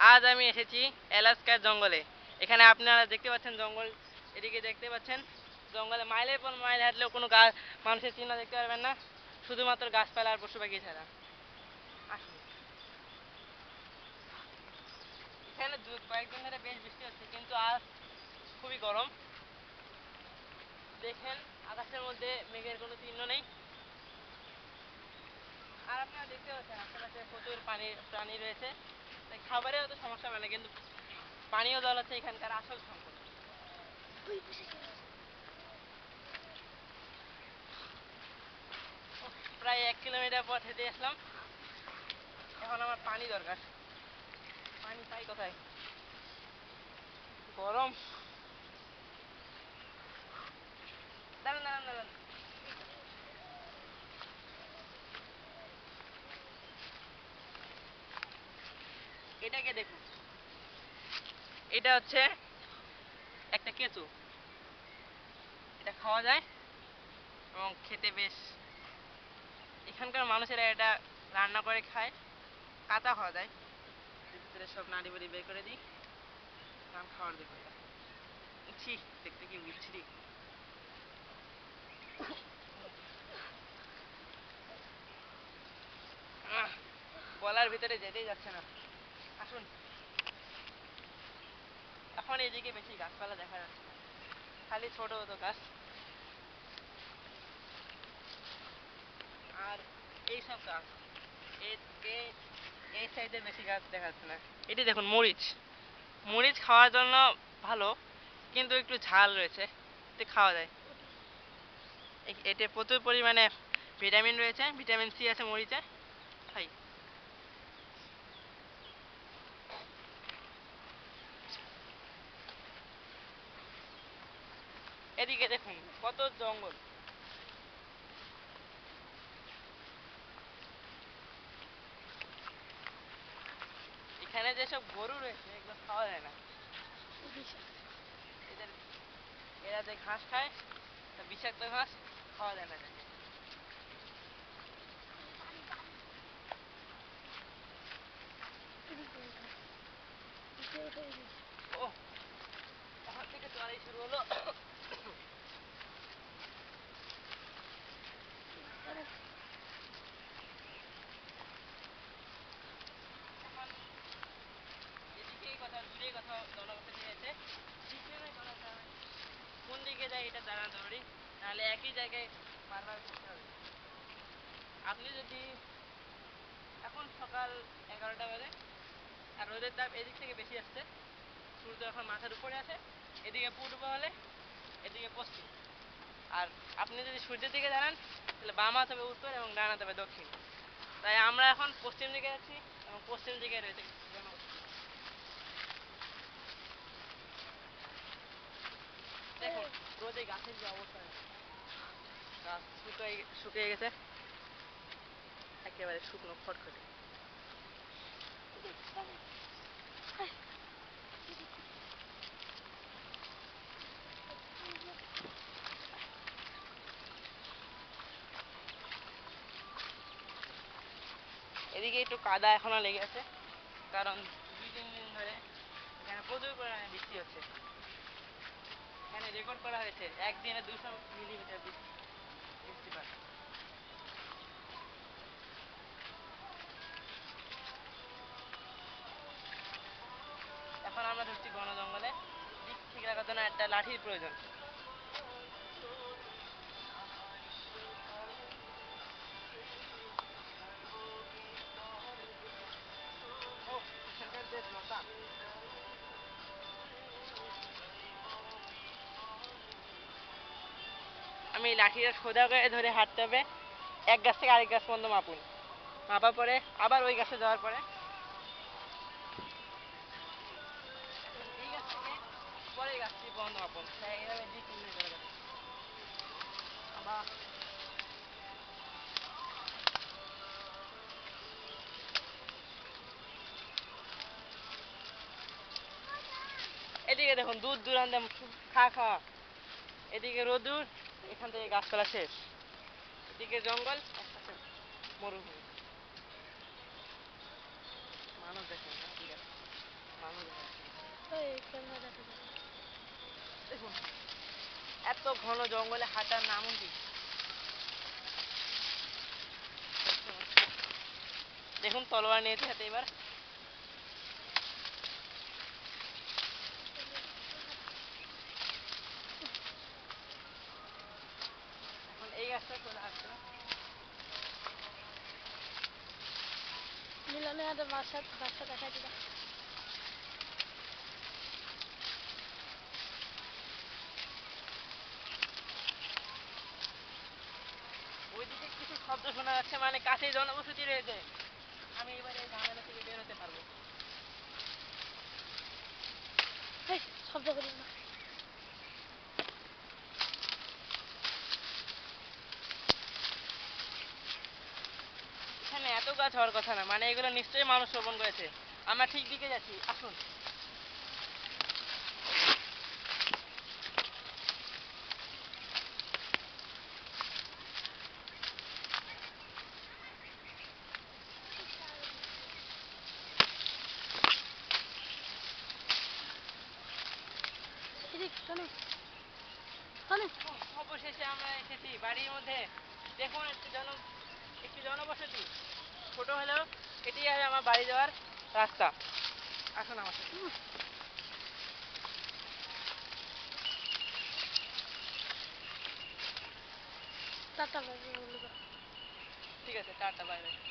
আজ আমি এসেছি এলাস্কার জঙ্গলে। এখানে আপনারা দেখতে পাচ্ছেন জঙ্গল, এদিকে দেখতে পাচ্ছেন জঙ্গলে মাইলের পর মাইল হাঁটলেও কোনো গাছ মানুষের চিহ্ন দেখতে পারবেন না, শুধুমাত্র গাছপালা আর পশু পাখি ছাড়া। এখানে দু- কয়েকদিন ধরে বেশ বৃষ্টি হচ্ছে, কিন্তু আজ খুবই গরম। দেখেন, আকাশের মধ্যে মেঘের কোনো চিহ্ন নেই। আর আপনারা দেখতে পাচ্ছেন আশেপাশে প্রচুর পানি প্রাণী রয়েছে। তাই খাবারেও তো সমস্যা হয় না, কিন্তু পানীয় জল হচ্ছে এখানকার আসল সম্পদ। প্রায় এক কিলোমিটার পথ হেঁটে আসলাম। এখন আমার পানি দরকার। পানি পাই কোথায়? গরম। দাঁড়ান দাঁড়ান দাঁড়ান। এটাকে দেখুন। এটা হচ্ছে একটা এটা খাওয়া যায় এবং খেতে বেশ। এখানকার মানুষেরা এটা রান্না করে খায়, কাঁচা খাওয়া যায়। ভিতরে সব নাড়ি বাড়ি বের করে দিই। নাম খাওয়ার দেখো দেখতে কি গলার ভিতরে যেতেই যাচ্ছে না। আসুন। এখন এদিকে বেশি গাছপালা দেখা যাচ্ছে না। খালি ছোট গাছ। আর এই সব গাছ এই সাইডে বেশি গাছ দেখা যাচ্ছে না। এটি দেখুন মরিচ। মরিচ খাওয়ার জন্য ভালো, কিন্তু একটু ঝাল রয়েছে। এতে খাওয়া যায়। এতে প্রচুর পরিমাণে ভিটামিন রয়েছে। ভিটামিন সি আছে মরিচে। খাই এদিকে দেখুন, কত জঙ্গল। এখানে যেসব গরু রয়েছে, এগুলো খাওয়া যায় না। এদের, এরা যে ঘাস খায়, তা বিষাক্ত ঘাস খাওয়া যায় না। ও এখন থেকে চড়াই শুরু হলো এখন এদিকেই কোথাও দূরে কোথাও জনবসতি আছে পিছনে কোনো জায়গায় কোন দিকে যাই এটা জানা জরুরি। নাহলে একই জায়গায় বারবার ঘুরতে হবে। আপনি যদি এখন সকাল এগারোটা বাজে, আর রোদের তাপ এদিক থেকে বেশি আসছে, সূর্য এখন মাথার উপরে আছে, এদিকে পূর্ব হলে, এদিকে পশ্চিম। আর আপনি যদি সূর্যের দিকে দাঁড়ান তাহলে বাম হাত হবে উত্তর এবং ডান হাত হবে দক্ষিণ। তাই আমরা এখন পশ্চিম দিকে যাচ্ছি এবং পশ্চিম দিকে রয়েছে। দেখুন রোদে গাছের যে অবস্থা। গাছ শুকিয়ে শুকিয়ে গেছে। একেবারে শুকনো খটখটে। এদিকে একটু কাদা এখনও লেগে আছে, কারণ দুই তিন দিন ধরে এখানে প্রচুর পরিমাণে বৃষ্টি হচ্ছে। এখানে রেকর্ড করা হয়েছে একদিনে দুশো মিলিমিটার বৃষ্টি। বৃষ্টিপাত এখন আমরা ঢুকছি বন জঙ্গলে দিক ঠিক রাখার জন্য একটা লাঠির প্রয়োজন। ও, এখানকার আমি লাঠিটা সোজা করে ধরে হাঁটতে হবে। এক গাছ থেকে আরেক গাছ পর্যন্ত মাপুন। মাপার পরে আবার ওই গাছে যাওয়ার পরে। আবার। এদিকে দেখুন, দূর দূরান্তে খা খা। এদিকে রোদুর এখান থেকে গাছপালা শেষ। এদিকে জঙ্গল মরুভূমি। মানুষ দেখেন এত ঘন জঙ্গলে হাঁটার নাম কি? দেখুন তলোয়ার নিয়েছে হাতে এবার। ওইদিকে কিছু শব্দ শোনা যাচ্ছে মানে কাছে জনবসতি রয়েছে। আমি এবার ঝামেলা থেকে বের হতে পারব। শব্দ করিস না এখানে এত গাছ হওয়ার কথা না মানে এগুলো নিশ্চয়ই মানুষ রোপণ করেছে। আমরা ঠিক দিকে যাচ্ছি আসুন। অবশেষে আমরা এসেছি বাড়ির মধ্যে। দেখুন একটি জন একটি জনবসতি। ছোট হলেও এটি আর আমার বাড়ি যাওয়ার রাস্তা। আসুন আমার টাটা ঠিক আছে টাটা বাই বাই।